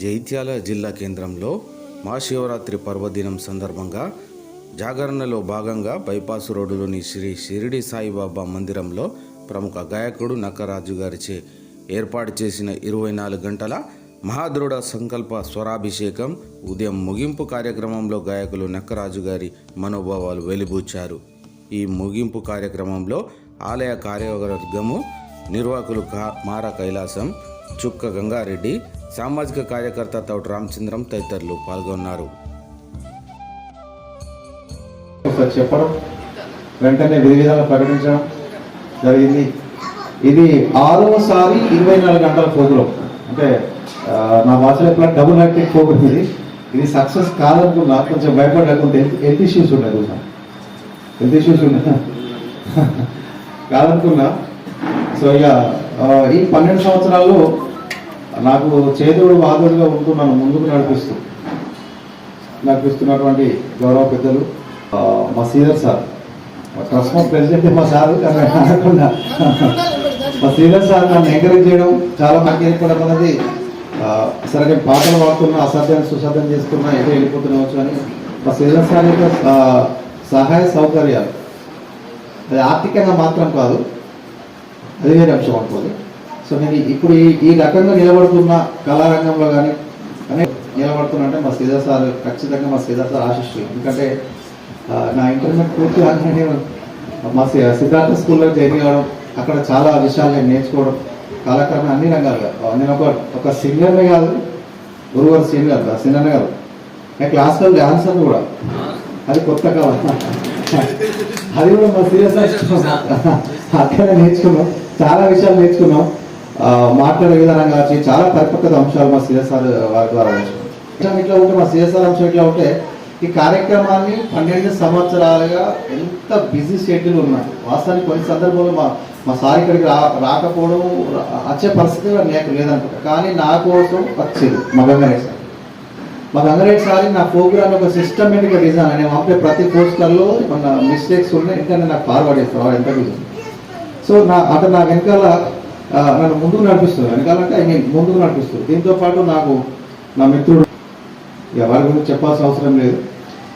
జైత్యాల జిల్లా కేంద్రంలో మహాశివరాత్రి పర్వదినం సందర్భంగా జాగరణలో భాగంగా బైపాస్ రోడ్డులోని శ్రీ షిరిడి సాయిబాబా మందిరంలో ప్రముఖ గాయకుడు నక్కరాజు గారిచే ఏర్పాటు చేసిన ఇరవై నాలుగు గంటల మహాదృఢ సంకల్ప స్వరాభిషేకం ఉదయం ముగింపు కార్యక్రమంలో గాయకులు నక్కరాజు గారి మనోభావాలు వెలిబూచారు. ఈ ముగింపు కార్యక్రమంలో ఆలయ కార్యవర్గము నిర్వాహకులు కా మార కైలాసం చుక్క గంగారెడ్డి సామాజిక కార్యకర్త తౌట రామచంద్రం తదితరులు పాల్గొన్నారు. ఒకసారి చెప్పడం. వెంటనే విధి విధాలు ప్రకటించడం జరిగింది. ఇది ఆరోసారి ఇరవై నాలుగు గంటల ప్రోగ్రాం అంటే నా భాషలో ఎప్పుడు డబుల్ హ్యాక్టింగ్ ప్రోగ్రామ్ ఇది. ఇది సక్సెస్ కాదనుకున్నా కొంచెం భయపడ్డా కొంత హెల్త్ ఇష్యూస్ ఉన్నాయి కొంచెం హెల్త్ ఇష్యూస్ ఉన్నాయి. కాదనుకున్నా. సో ఇక ఈ పన్నెండు సంవత్సరాల్లో నాకు చేదుడు బాధుడుగా ఉంటూ నన్ను ముందుకు నడిపిస్తూ. నడిపిస్తున్నటువంటి గౌరవ పెద్దలు మా సీనియర్ సార్. ట్రస్ట్ ప్రెసిడెంట్ మా సార్ అనకుండా. మా సీనియర్ సార్ నన్ను ఎంకరేజ్ చేయడం చాలా మంచి ఏర్పడడం అనేది సరే నేను పాటలు పాడుతున్నా అసాధ్యాన్ని సుసాధ్యం చేస్తున్నా ఎటు వెళ్ళిపోతున్నావచ్చు అని. మా సీనియర్ సార్ యొక్క సహాయ సౌకర్యాలు. అది ఆర్థికంగా మాత్రం కాదు అది వేరే అంశం అనుకోదు సో నేను ఇప్పుడు ఈ ఈ రకంగా నిలబడుతున్న కళారంగంలో కానీ అనే నిలబడుతున్నా అంటే మా సీదా సార్ ఖచ్చితంగా మా సీదా సార్ ఆశిస్తుంది ఎందుకంటే నా ఇంటర్మీడియట్ పూర్తి కాగానే నేను మా సిద్ధార్థ స్కూల్లో జాయిన్ కావడం అక్కడ చాలా విషయాలు నేను నేర్చుకోవడం కాలక్రమేణా అన్ని రంగాలుగా నేను ఒక ఒక సింగర్నే కాదు గురువారు సింగర్ సింగర్నే కాదు. నేను క్లాసికల్ డాన్సర్ కూడా. అది కొత్త కళ. అది కూడా మా సీరియస్ అక్కడ నేర్చుకున్నాం. చాలా విషయాలు నేర్చుకున్నాం. మాట్లాడే విధానం కావచ్చు చాలా పరిపక్వత అంశాలు మా సిఎస్ఆర్ వారి ద్వారా నేర్చుకున్నాం. ఇట్లా ఉంటే మా సిఎస్ఆర్ అంశం ఇట్లా ఉంటే ఈ కార్యక్రమాన్ని పన్నెండు సంవత్సరాలుగా ఎంత బిజీ షెడ్యూల్ ఉన్నాయి వాస్తవానికి కొన్ని సందర్భంలో మా మా సార్ ఇక్కడికి రా రాకపోవడం వచ్చే పరిస్థితి నాకు లేదనుకుంటా. కానీ నా కోసం వచ్చేది మా గంగారెడ్డి సార్. మా గంగారెడ్డి సార్ నా ప్రోగ్రామ్ ఒక సిస్టమేటిక్గా డిజైన్ నేను పంపే ప్రతి పోస్టర్లో మన మిస్టేక్స్ ఉన్నాయి ఇంకా నేను నాకు ఫార్వర్డ్ చేస్తాను వాడు ఎంత బిజీ సో నా అతను నా వెనకాల నన్ను ముందుకు నడిపిస్తుంది వెనకాల అంటే ఐ మీన్ ముందుకు నడిపిస్తుంది దీంతో పాటు నాకు నా మిత్రుడు ఇక వారి గురించి చెప్పాల్సిన అవసరం లేదు.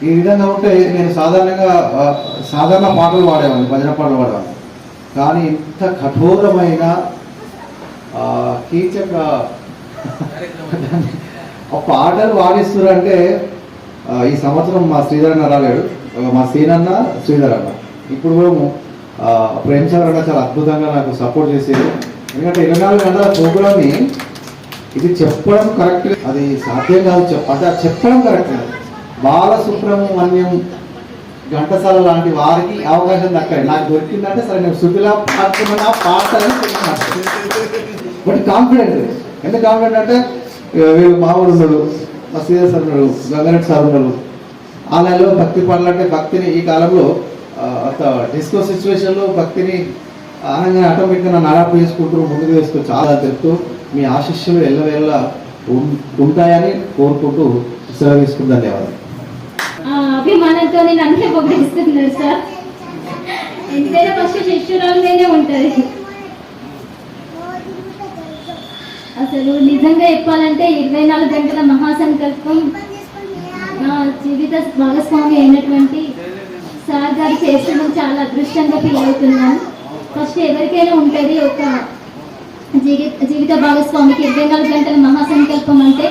ఈ విధంగా ఉంటే నేను సాధారణంగా సాధారణ పాటలు వాడేవాడిని భజన పాటలు వాడేవాడిని. కానీ ఇంత కఠోరమైన కీచక పాటలు వాడిస్తున్నారంటే ఈ సంవత్సరం మా శ్రీధర్ అన్న రాలేడు. మా సీనన్న శ్రీధర్ అన్న. ఇప్పుడు కూడా ప్రేమ్ సార్ అన్న చాలా అద్భుతంగా నాకు సపోర్ట్ చేసేది ఎందుకంటే ఇరవై నాలుగు గంటల ప్రోగ్రామ్ని ఇది చెప్పడం కరెక్ట్ అది సాధ్యం కాదు అంటే అది చెప్పడం కరెక్ట్ కాదు. బాలసుబ్రహ్మణ్యం ఘంటసాల లాంటి వారికి అవకాశం దక్కాలి. నాకు దొరికిందంటే సరే నేను సుఖిలా పాడుతున్నా పాడతానని బట్ కాన్ఫిడెంట్ ఎందుకు కాన్ఫిడెంట్ అంటే వీళ్ళు మామూలు ఉన్నాడు మా సీరియస్ సార్ ఉన్నాడు గంగారెడ్డి సార్ ఉన్నాడు. ఆలయంలో భక్తి పాటలు అంటే భక్తిని ఈ కాలంలో అంత డిస్కో సిచ్యువేషన్లో భక్తిని ఆనందంగా ఆటోమేటిక్గా నన్ను అడాప్ట్ చేసుకుంటూ ముందుకు వేస్తూ చాలా తెలుపుతూ మీ ఆశిష్యులు ఎల్లవేళ ఉంటాయని కోరుకుంటూ సెలవు తీసుకుని ధన్యవాదాలు. అభిమానంతో నేను అన్నీ పొగిడిస్తున్నాను సార్. ఎంతైనా ఫస్ట్ శిష్యురాలుగానే ఉంటుంది. అసలు నిజంగా చెప్పాలంటే ఇరవై నాలుగు గంటల మహాసంకల్పం నా జీవిత భాగస్వామి అయినటువంటి సార్ గారు చేసడం చాలా అదృష్టంగా ఫీల్ అవుతున్నాను. ఫస్ట్ ఎవరికైనా ఉంటుంది ఒక జీవిత జీవిత భాగస్వామికి ఇరవై నాలుగు గంటల మహాసంకల్పం అంటే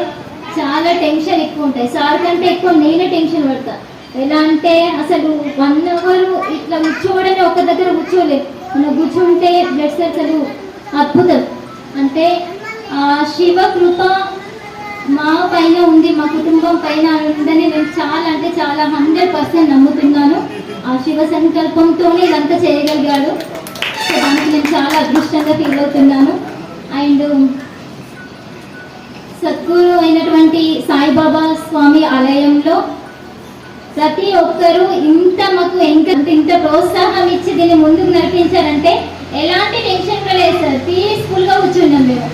చాలా టెన్షన్ ఎక్కువ ఉంటాయి. సార్ కంటే ఎక్కువ నేనే టెన్షన్ పడతా. ఎలా అంటే అసలు వన్ అవర్ ఇట్లా కూర్చోవడమే ఒక దగ్గర కూర్చోలేదు మనం కూర్చుంటే బ్లడ్ అసలు అద్భుతం. అంటే శివ కృప మా పైన ఉంది మా కుటుంబం పైన ఉందని నేను చాలా అంటే చాలా హండ్రెడ్ పర్సెంట్ నమ్ముతున్నాను. ఆ శివ సంకల్పంతోనే ఇదంతా చేయగలిగాడు. సో దానికి నేను చాలా అదృష్టంగా ఫీల్ అవుతున్నాను. అండ్ సద్గురు అయినటువంటి సాయిబాబా స్వామి ఆలయంలో ప్రతి ఒక్కరూ ఇంత మాకు ఇంకా ఇంత ప్రోత్సాహం ఇచ్చి దీన్ని ముందుకు నడిపించారంటే ఎలాంటి టెన్షన్ కూడా లేదు సార్. పీస్ఫుల్గా కూర్చున్నాం మేము.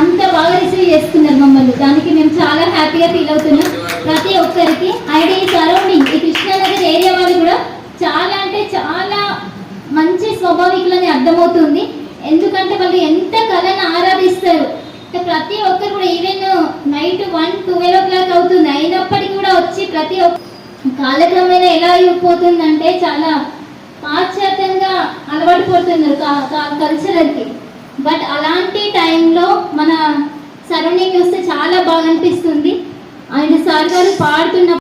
అంత బాగా రిసీవ్ చేసుకున్నారు మమ్మల్ని. దానికి మేము చాలా హ్యాపీగా ఫీల్ అవుతున్నాం. ప్రతి ఒక్కరికి ఐడి ఈ సరౌండింగ్ ఈ కృష్ణానగర్ ఏరియా వాళ్ళు కూడా చాలా అంటే చాలా మంచి స్వాభావికులని ఎందుకంటే వాళ్ళు ఎంత కళను ఆరాధిస్తారు. ప్రతి ఒక్కరు కూడా even night night one twelve o'clock అవుతుంది. అయినప్పటికీ కూడా వచ్చి ప్రతి ఒక్క కాలక్రమేణా ఎలా అయిపోతుందంటే చాలా పాశ్చాత్యంగా అలవాటు పడుతున్నారు కల్చరల్కి బట్ అలాంటి టైంలో మన సరౌండింగ్ చూస్తే చాలా బాగా అనిపిస్తుంది. అండ్ సార్ గారు పాడుతున్న